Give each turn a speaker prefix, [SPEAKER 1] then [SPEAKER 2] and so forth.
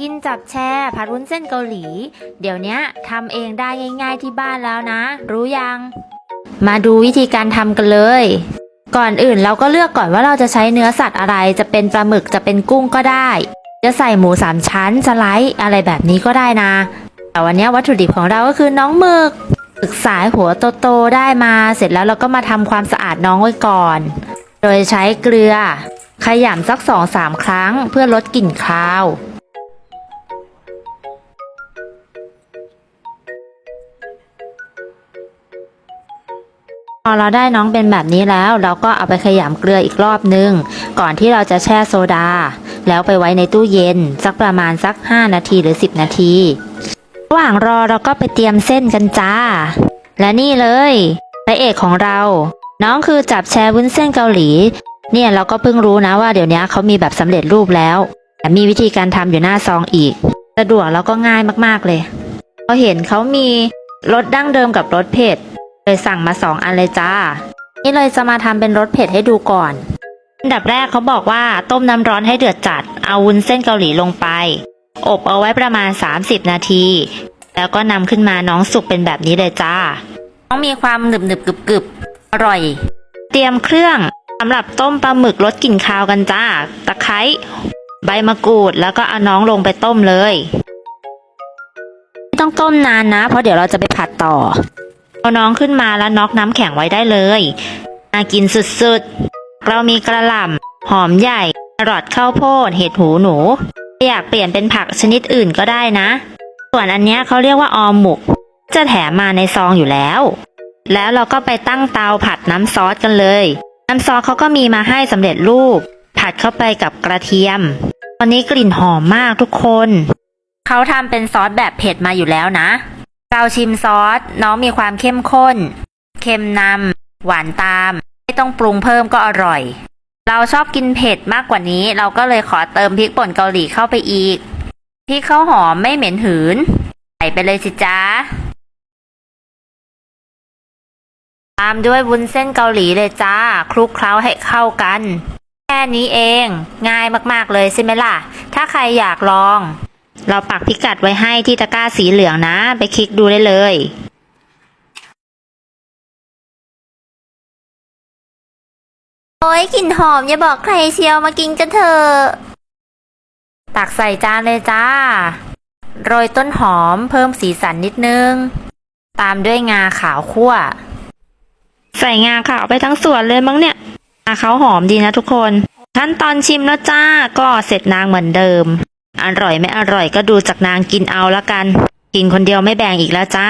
[SPEAKER 1] กินจับแช่ผัดวุ้นเส้นเกาหลี เดี๋ยวนี้ทำเองได้ง่าย ๆที่บ้านแล้วนะ รู้ยัง มาดูวิธีการทำกันเลย ก่อนอื่นเราก็เลือกก่อนว่าเราจะใช้เนื้อสัตว์อะไร จะเป็นปลาหมึกจะเป็นกุ้งก็ได้ จะใส่หมูสามชั้นสไลด์อะไรแบบนี้ก็ได้นะ แต่วันนี้วัตถุดิบของเราก็คือน้องหมึกหมึกสายหัวโตๆได้มา เสร็จแล้วเราก็มาทำความสะอาดน้องไว้ก่อน โดยใช้เกลือ ขยำสักสองสามครั้งเพื่อลดกลิ่นคาว พอเราได้น้องเป็นแบบนี้แล้ว เราก็เอาไปขยำเกลืออีกรอบนึง ก่อนที่เราจะแช่โซดา แล้วไปไว้ในตู้เย็น สักประมาณสัก 5 นาทีหรือ 10 นาทีระหว่างรอเราก็ไปเตรียมเส้นกันจ้า และนี่เลยพระเอกของเรา น้องคือจับแชร์วุ้นเส้นเกาหลี เนี่ยเราก็เพิ่งรู้นะว่าเดี๋ยวนี้เขามีแบบสำเร็จรูปแล้วแต่มีวิธีการทำอยู่หน้าซองอีก สะดวกแล้วก็ง่ายมากๆเลยพอเห็นเขามีรสดั้งเดิมกับรสเผ็ด เลยสั่งมาสองอันเลยจ้า นี่เลยจะมาทำเป็นรสเผ็ดให้ดูก่อน อันดับแรกเขาบอกว่าต้มน้ำร้อนให้เดือดจัด เอาวุ้นเส้นเกาหลีลงไป อบเอาไว้ประมาณ 30 นาที แล้วก็นำขึ้นมาน้องสุกเป็นแบบนี้เลยจ้าน้องมีความหนึบหนึบกรึบกรึบอร่อย เตรียมเครื่องสำหรับต้มปลาหมึกลดกลิ่นคาวกันจ้า ตะไคร้ใบมะกรูดแล้วก็เอาน้องลงไปต้มเลย ไม่ต้องต้มนานนะ เพราะเดี๋ยวเราจะไปผัดต่อ เอาน้องขึ้นมาแล้วน็อกน้ำแข็งไว้ได้เลยน่ากินสุดๆ เรามีกระหล่ำหอมใหญ่รอดข้าวโพดเห็ดหูหนู อยากเปลี่ยนเป็นผักชนิดอื่นก็ได้นะ ส่วนอันเนี้ยเขาเรียกว่าออมหมกจะแถมมาในซองอยู่แล้ว แล้วเราก็ไปตั้งเตาผัดน้ำซอสกันเลย น้ำซอสเขาก็มีมาให้สำเร็จรูป ผัดเข้าไปกับกระเทียม ตอนนี้กลิ่นหอมมากทุกคน เขาทำเป็นซอสแบบเผ็ดมาอยู่แล้วนะ เราชิมซอสน้องมีความเข้มข้น เค็มนำหวานตาม ไม่ต้องปรุงเพิ่มก็อร่อย เราชอบกินเผ็ดมากกว่านี้ เราก็เลยขอเติมพริกป่นเกาหลีเข้าไปอีกพริกเขาหอมไม่เหม็นหืนใส่ไปเลยสิจ้าตามด้วยวุ้นเส้นเกาหลีเลยจ้า คลุกเคล้าให้เข้ากัน แค่นี้เอง ง่ายมากๆเลยใช่ไหมล่ะ ถ้าใครอยากลอง เราปักพิกัดไว้ให้ที่ตะกร้าสีเหลืองนะ ไปคลิกดูได้เลย โอ้ยกลิ่นหอมอย่าบอกใครเชียวมากินกันเถอะตักใส่จานเลยจ้า โรยต้นหอมเพิ่มสีสันนิดนึง ตามด้วยงาขาวคั่ว ใส่งาขาวไปทั้งส่วนเลยมั้งเนี่ยงาเขาหอมดีนะทุกคน ขั้นตอนชิมแล้วจ้าก็เสร็จนางเหมือนเดิม อร่อยไม่อร่อยก็ดูจากนางกินเอาละกัน กินคนเดียวไม่แบ่งอีกแล้วจ้า